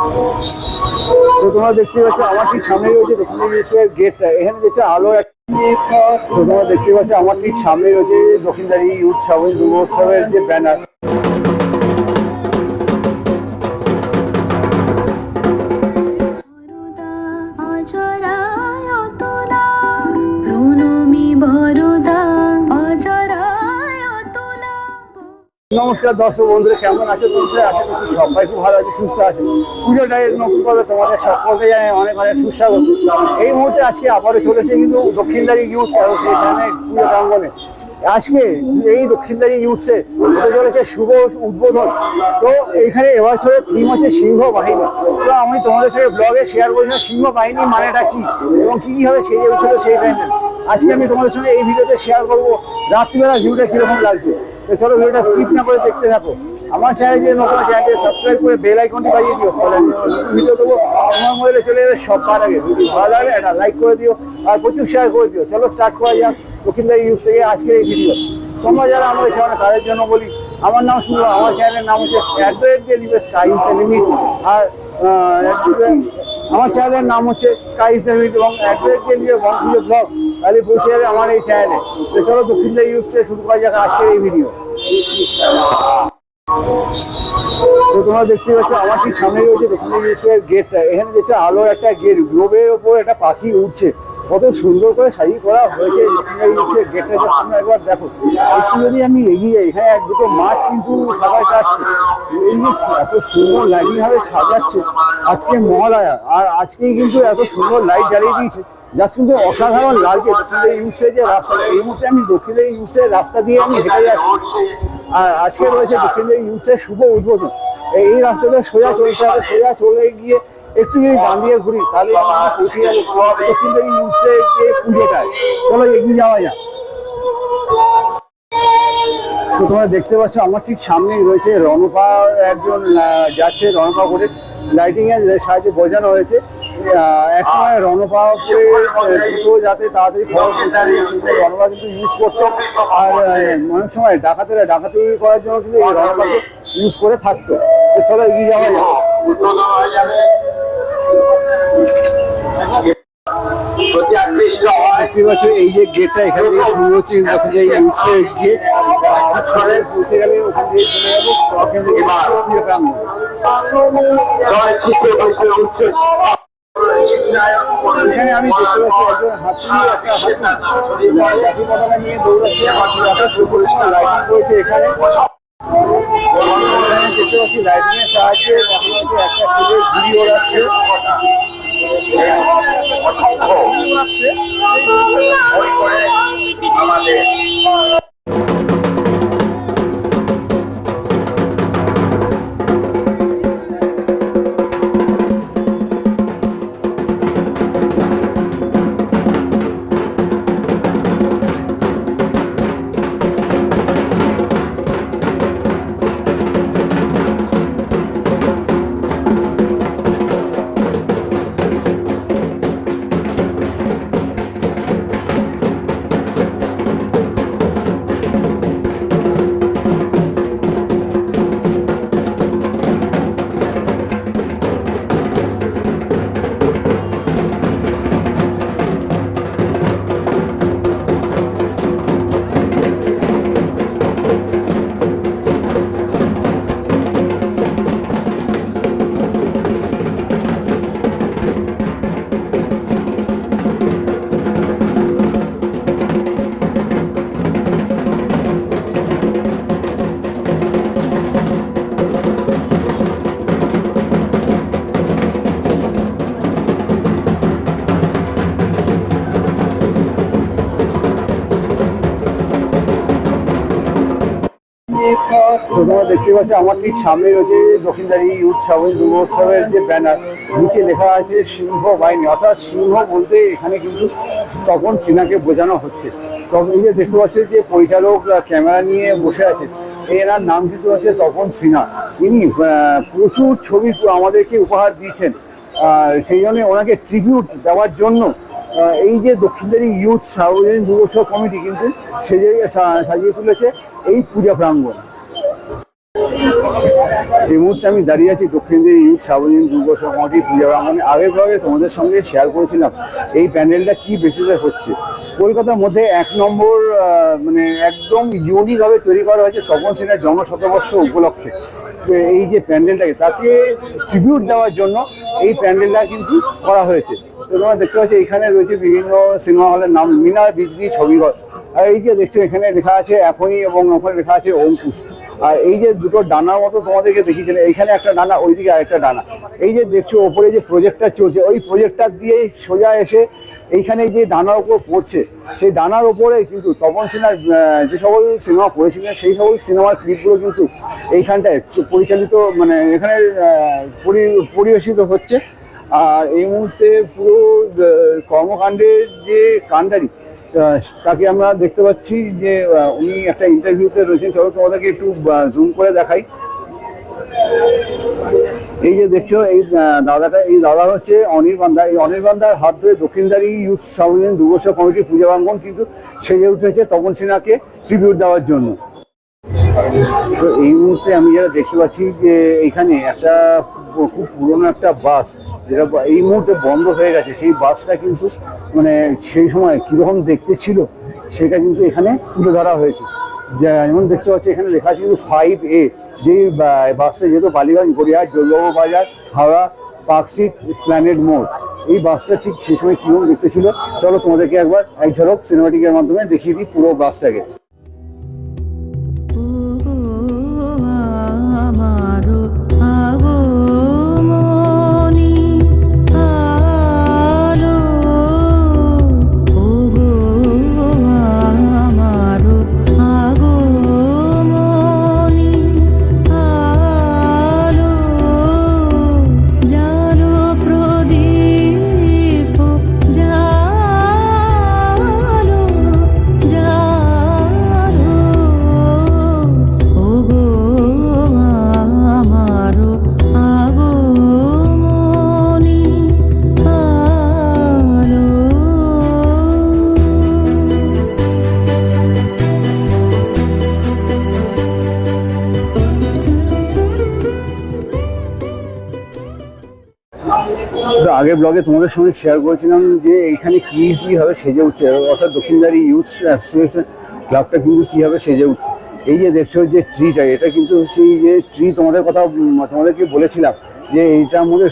তো তোমরা দেখতে পাচ্ছ, আমার ঠিক সামনে রয়েছে দক্ষিণ এর গেটটা এখানে যেটা আলো তো তোমরা দেখতে পাচ্ছ, আমার ঠিক সামনে রয়েছে দক্ষিণদারি উৎসব দুর্গোৎসবের যে ব্যানার নমস্কার দর্শক বন্ধুরা, কেমন আছো তোমরা? করছি সবাই খুব ভালো আছে, সুস্থ আছে। পুজোটা এর নতুন করে তোমাদের সকলকে জানাই অনেক অনেক সুস্বাগত। এই মুহূর্তে আজকে আবারও চলেছে কিন্তু দক্ষিণদারি ইউথ অ্যাসোসিয়েশনের পুজো প্রাঙ্গনে আজকে এই দক্ষিণদারি ইউথসে হতে চলেছে শুভ উদ্বোধন। তো এখানে এবার চলে থিম হচ্ছে সিংহ বাহিনী। তো আমি তোমাদের সঙ্গে ব্লগে শেয়ার করেছিলাম সিংহ বাহিনী মানেটা কি এবং কি কি হবে, সেই ছিল সেই প্যান্ডেল আজকে আমি তোমাদের সঙ্গে এই ভিডিওতে শেয়ার করব। রাত্রিবেলা ভিউটা কীরকম লাগছে? তো চলো ভিডিওটা স্কিপ না করে দেখতে থাকো। আমার চ্যানেল যে নতুন চ্যানেলটি সাবস্ক্রাইব করে বেল আইকনটি বাজিয়ে দিও। ফলে ভিডিও দেবো। তোমার মোবাইলে চলে যাবে সব পার আগে ভিডিও ভালো লাগে একটা লাইক করে দিও আর প্রচুর শেয়ার করে দিও। চলো স্টার্ট করা যাক। দক্ষিণদারি ইউজ থেকে আজকের এই ভিডিও তোমরা যারা আমার চ্যানেল তাদের জন্য বলি, আমার নাম শুনো আমার চ্যানেলের নাম হচ্ছে অ্যাট দ্য রেট দিয়ে লিমিট আর আমার চ্যানেলের নাম হচ্ছে স্কাই লিমিট এবং বনপুজো ব্লগ তাহলে পৌঁছে যাবে আমার এই চ্যানেলে তো চলো দক্ষিণদারি ইউজ থেকে শুরু করা যাক আজকের এই ভিডিও তো তোমরা দেখতে পাচ্ছ, আমার ঠিক সামনে রয়েছে দক্ষিণ এর গেটটা এখানে যেটা আলোর একটা গেট গ্লোবের ওপর একটা পাখি উঠছে কত সুন্দর করে সাজিয়ে করা হয়েছে দক্ষিণের উঠছে গেটটা জাস্ট একবার দেখো। একটু যদি আমি এগিয়ে যাই, এখানে এক দুটো মাছ কিন্তু সবাই কাটছে। এত সুন্দর লাইটিং ভাবে সাজাচ্ছে আজকে মহালয়া। আর আজকেই কিন্তু এত সুন্দর লাইট জ্বালিয়ে দিয়েছে। জাস্ট কিন্তু অসাধারণ লাগছে। দক্ষিণের যে রাস্তা, এই মুহূর্তে আমি দক্ষিণের ইউসের রাস্তা দিয়ে আমি হেঁটে যাচ্ছি। আর আজকে রয়েছে দক্ষিণের ইউসের শুভ উদ্বোধন। এই রাস্তাটা সোজা চলতে হবে। সোজা চলে গিয়ে একটু যদি ডান দিয়ে ঘুরি, তাহলে দক্ষিণের ইউসের যে পুজোটায়। চলো এগিয়ে যাওয়া যাক। তো তোমরা দেখতে পাচ্ছ, আমার ঠিক সামনেই রয়েছে রণপা একজন যাচ্ছে রণপা করে। লাইটিং এর সাহায্যে বোঝানো হয়েছে। এক সময় রণপা করে আহ, দুটো যাতে তাড়াতাড়ি খবর পৌঁছায় সেটা রণপা কিন্তু ইউজ করতো। আর অনেক সময় ডাকাতেরা ডাকাতি করার জন্য কিন্তু এই রণপাকে ইউজ করে থাকতো। চলো এগিয়ে যাওয়া দেখতে পাচ্ছ এই যে গেটটা এখান থেকে শুরু হচ্ছে যখন যে ইউসের গেট এখানে আমি দেখতে পাচ্ছি একজন হাতি একটা হাতি জাতি পতাকা নিয়ে দৌড়াচ্ছে। সুন্দর সুন্দর লাইটিং করেছে এখানে। দেখতে পাচ্ছি লাইটিং এর সাহায্যে একটা ছেলে ঘুড়ি ওড়াচ্ছে ওড়াচ্ছে তোমরা দেখতে পাচ্ছ আমার ঠিক সামনে রয়েছে দক্ষিণদারি উৎসব দুর্গোৎসবের যে ব্যানার নিচে লেখা আছে সিংহ বাহিনী, অর্থাৎ সিংহ বলতে এখানে কিন্তু তপন সিনহাকে বোঝানো হচ্ছে। তখন এই যে দেখতে পাচ্ছি যে পরিচালক ক্যামেরা নিয়ে বসে আছে এনার নাম কিন্তু হচ্ছে তপন সিনহা। ইনি প্রচুর ছবি আমাদেরকে উপহার দিয়েছেন। সেই জন্য ওনাকে ট্রিবিউট দেওয়ার জন্য এই যে দক্ষিণদারি ইউথ সার্বজনীন দুর্গোৎসব কমিটি কিন্তু সেজে সাজিয়ে তুলেছে এই পূজা প্রাঙ্গণ। এই মুহূর্তে আমি দাঁড়িয়ে আছি দক্ষিণ দিকে ইউথ সার্বজনীন দুর্গোৎসব কমিটি, পূজা প্রাঙ্গনে আগের ভাগে তোমাদের সঙ্গে শেয়ার করেছিলাম এই প্যান্ডেলটা কি বেসিসে হচ্ছে। কলকাতার মধ্যে এক নম্বর মানে একদম ইউনিকভাবে তৈরি করা হয়েছে তপন সেনের জন্ম শতবর্ষ উপলক্ষে এই যে প্যান্ডেলটাকে, তাকে ট্রিবিউট দেওয়ার জন্য এই প্যান্ডেলটা কিন্তু করা হয়েছে। তোমরা দেখতে পাচ্ছি, এখানে রয়েছে বিভিন্ন সিনেমা হলের নাম মিনা বিজলি ছবিঘর। আর এই যে দেখছ এখানে লেখা আছে এখনই এবং ওখানে লেখা আছে অঙ্কুশ আর এই যে দুটো ডানার মতো তোমাদেরকে দেখিয়েছিলেন এইখানে একটা ডানা ওইদিকে আরেকটা ডানা। এই যে দেখছ ওপরে যে প্রজেক্টটা চলছে ওই প্রজেক্টর দিয়ে সোজা এসে এইখানে যে ডানার ওপর পড়ছে সেই ডানার ওপরে কিন্তু তপন সিনহার যে সকল সিনেমা করেছিলেন সেই সকল সিনেমার ক্লিপগুলো কিন্তু এইখানটায় পরিচালিত মানে এখানে পরিবেশিত হচ্ছে। আর এই মুহূর্তে পুরো কর্মকাণ্ডের যে কাণ্ডারি আহ, তাকে আমরা দেখতে পাচ্ছি যে উনি একটা ইন্টারভিউতে রয়েছেন। চলো তোমাদেরকে একটু জুম করে দেখাই। এই যে দেখছ, এই দাদাটা, এই দাদা হচ্ছে অনির্বান্ধা এই অনির্বান্ধার হাত ধরে দক্ষিণদারি ইউথ সার্বজনীন দুর্গোৎসব কমিটির পূজা প্রাঙ্গন কিন্তু সেজে উঠেছে তপন সিনহাকে ট্রিবিউট দেওয়ার জন্য। তো এই মুহূর্তে আমি যেটা দেখতে পাচ্ছি যে এইখানে একটা খুব পুরনো একটা বাস, যেটা এই মুহূর্তে বন্ধ হয়ে গেছে। সেই বাসটা কিন্তু মানে সেই সময় কীরকম দেখতে ছিল, সেটা কিন্তু এখানে তুলে ধরা হয়েছে। যেমন দেখতে পাচ্ছি, এখানে লেখা আছে কিন্তু ফাইভ এ যে বাসটা যেহেতু বালিগঞ্জ, গড়িয়াহাট জৈববাবু বাজার, হাওড়া, পার্ক স্ট্রিট প্ল্যানেট মোড়। এই বাসটা ঠিক সেই সময় কীরকম দেখতে ছিল? চলো তোমাদেরকে একবার এক ঝলক সিনেমাটিকের মাধ্যমে দেখিয়ে দিই পুরো বাসটাকে আগের ব্লগে তোমাদের সঙ্গে শেয়ার করেছিলাম যে এইখানে কি কীভাবে সেজে উঠছে। অর্থাৎ দক্ষিণদারি ইউথ অ্যাসোসিয়েশন ক্লাবটা কিন্তু কীভাবে সেজে উঠছে। এই যে দেখছ যে ট্রিটা এটা কিন্তু সেই যে ট্রি তোমাদের কথা তোমাদেরকে বলেছিলাম যে এইটার মধ্যে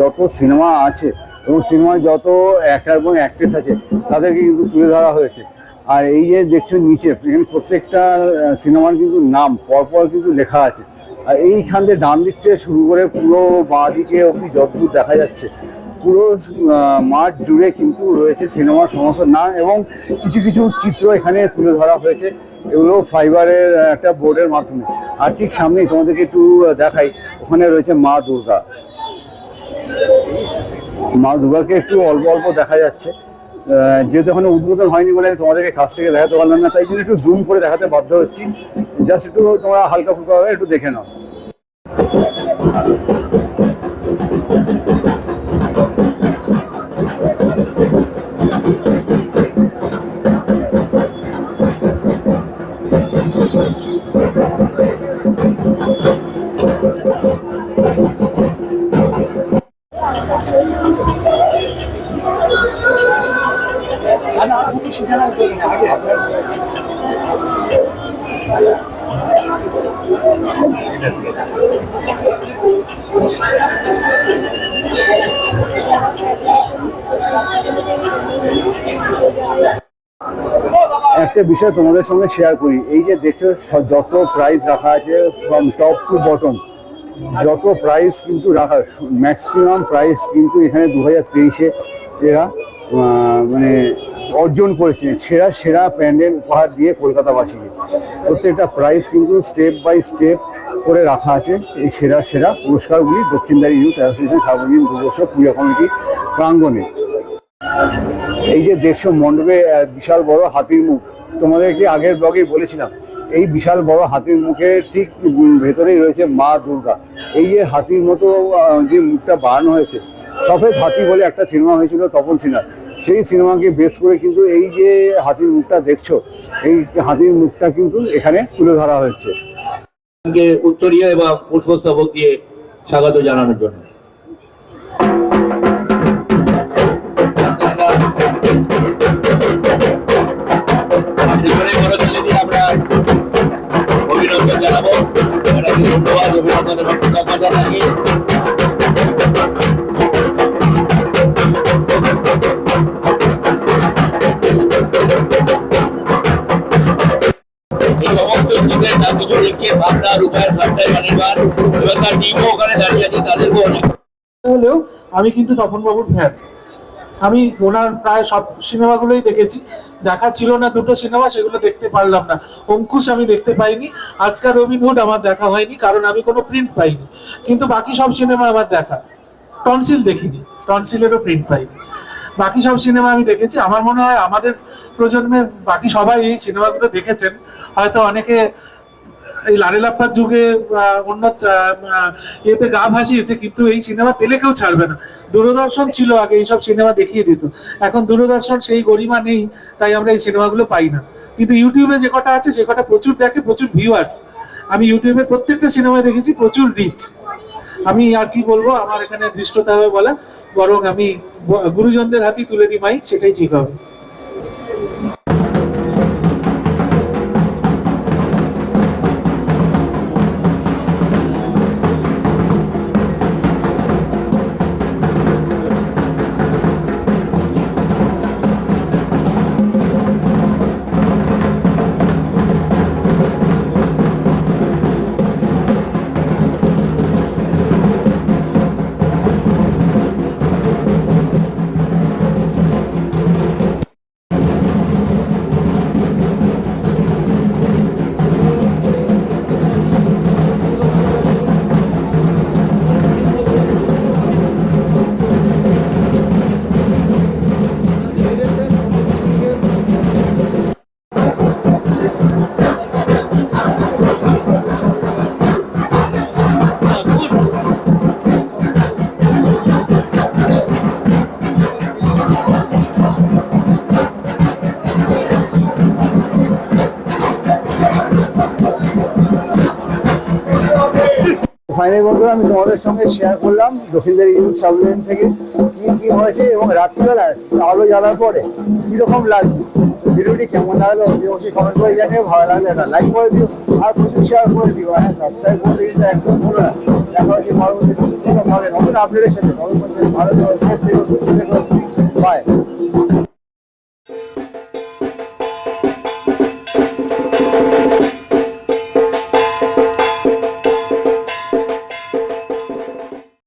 যত সিনেমা আছে এবং সিনেমায় যত অ্যাক্টার এবং অ্যাক্ট্রেস আছে, তাদেরকে কিন্তু তুলে ধরা হয়েছে। আর এই যে দেখছ নিচে, এখানে প্রত্যেকটা সিনেমার কিন্তু নাম, পরপর কিন্তু লেখা আছে। আর এইখান থেকে ডান দিক থেকে শুরু করে পুরো বাঁ দিকে অবধি যতদূর দেখা যাচ্ছে, পুরো মাঠ জুড়ে কিন্তু রয়েছে সিনেমার সমস্ত নাম এবং কিছু কিছু চিত্র এখানে তুলে ধরা হয়েছে। এগুলো ফাইবারের একটা বোর্ডের মাধ্যমে। আর ঠিক সামনেই তোমাদেরকে একটু দেখাই, ওখানে রয়েছে মা দুর্গা। মা দুর্গাকে একটু অল্প অল্প দেখা যাচ্ছে। যেহেতু এখনও উদ্বোধন হয়নি বলে আমি তোমাদেরকে কাছ থেকে দেখাতে পারলাম না, তাই জন্য একটু জুম করে দেখাতে বাধ্য হচ্ছি। জাস্ট একটু তোমরা হালকা ফুলকা ভাবে একটু দেখে নাও। একটা বিষয় তোমাদের সঙ্গে শেয়ার করি। এই যে দেখছ যত প্রাইস রাখা আছে ফ্রম টপ টু বটম যত প্রাইস কিন্তু রাখা ম্যাক্সিমাম প্রাইস কিন্তু এখানে দু হাজার তেইশে এরা মানে অর্জন করেছে, সেরা সেরা প্যান্ডেল উপহার দিয়ে কলকাতাবাসীকে। প্রত্যেকটা প্রাইস কিন্তু স্টেপ বাই স্টেপ করে রাখা আছে এই সেরা সেরা পুরস্কারগুলি দক্ষিণদারি ইউথ অ্যাসোসিয়েশন সার্বজনীন দুর্গোৎসব পূজা কমিটি প্রাঙ্গণে। এই যে দেখছ মণ্ডপে বিশাল বড় হাতির মুখ, তোমাদেরকে আগের ব্লগেই বলেছিলাম, এই বিশাল বড় হাতির মুখের ঠিক ভেতরেই রয়েছে মা দুর্গা। এই যে হাতির মতো যে মুখটা বানানো হয়েছে, সফেদ হাতি বলে একটা সিনেমা হয়েছিল তপন সিনহার। সেই সিনেমাকে বেস করে কিন্তু এই যে হাতির মুখটা দেখছ, এই হাতির মুখটা কিন্তু এখানে তুলে ধরা হয়েছে। কে উত্তরীয় এবং পুষ্পস্তবক স্বাগত জানানোর জন্য। আমরা অভিনন্দন জানাব। অভিনন্দন আমি কিন্তু তপনবাবুর ফ্যান আমি ওনার প্রায় সব সিনেমাগুলোই দেখেছি। দেখা ছিল না দুটো সিনেমা, সেগুলো দেখতে পারলাম না। অঙ্কুশ আমি দেখতে পাইনি। আজকাল রবিনহুড আমার দেখা হয়নি, কারণ আমি কোনো প্রিন্ট পাইনি। কিন্তু বাকি সব সিনেমা আমার দেখা। টনসিল দেখিনি, টনসিলেরও প্রিন্ট পাইনি। বাকি সব সিনেমা আমি দেখেছি। আমার মনে হয় আমাদের প্রজন্মের বাকি সবাই এই সিনেমাগুলো দেখেছেন। হয়তো অনেকে এই লারেলাপ্পার যুগে আহ, অন্য আহ, গা ভাসিয়েছে কিন্তু এই সিনেমা পেলে কেউ ছাড়বে না। দূরদর্শন ছিল আগে এইসব সিনেমা দেখিয়ে দিত। এখন দূরদর্শন সেই গরিমা নেই তাই আমরা এই সিনেমাগুলো পাই না। কিন্তু ইউটিউবে যে কটা আছে সে কটা প্রচুর দেখে প্রচুর ভিউয়ার্স আমি ইউটিউবে প্রত্যেকটা সিনেমায় দেখেছি প্রচুর রিচ আমি আর কি বলব আমার এখানে দৃষ্টতা হবে বলা। বরং আমি গুরুজনদের হাতেই তুলে দিই মাইক সেটাই ঠিক হবে। সঙ্গে শেয়ার করলাম দক্ষিণদের ইউথ সাবলেন থেকে, কি, কী হয়েছে এবং রাত্রিবেলা আলো জ্বালার পরে কীরকম লাগছে ভিডিওটি কেমন লাগল অবশ্যই কমেন্ট করে জানিয়ে ভালো লাগলে একটা লাইক করে দিও, আর প্রচুর শেয়ার করে দিও হ্যাঁ সাবস্ক্রাইব করে দিতে একদম ভুলো না। দেখা হচ্ছে পরবর্তী নতুন ভালো নতুন আপডেটের সাথে। নতুন ভালো থেকো সুস্থ থেকো। বাই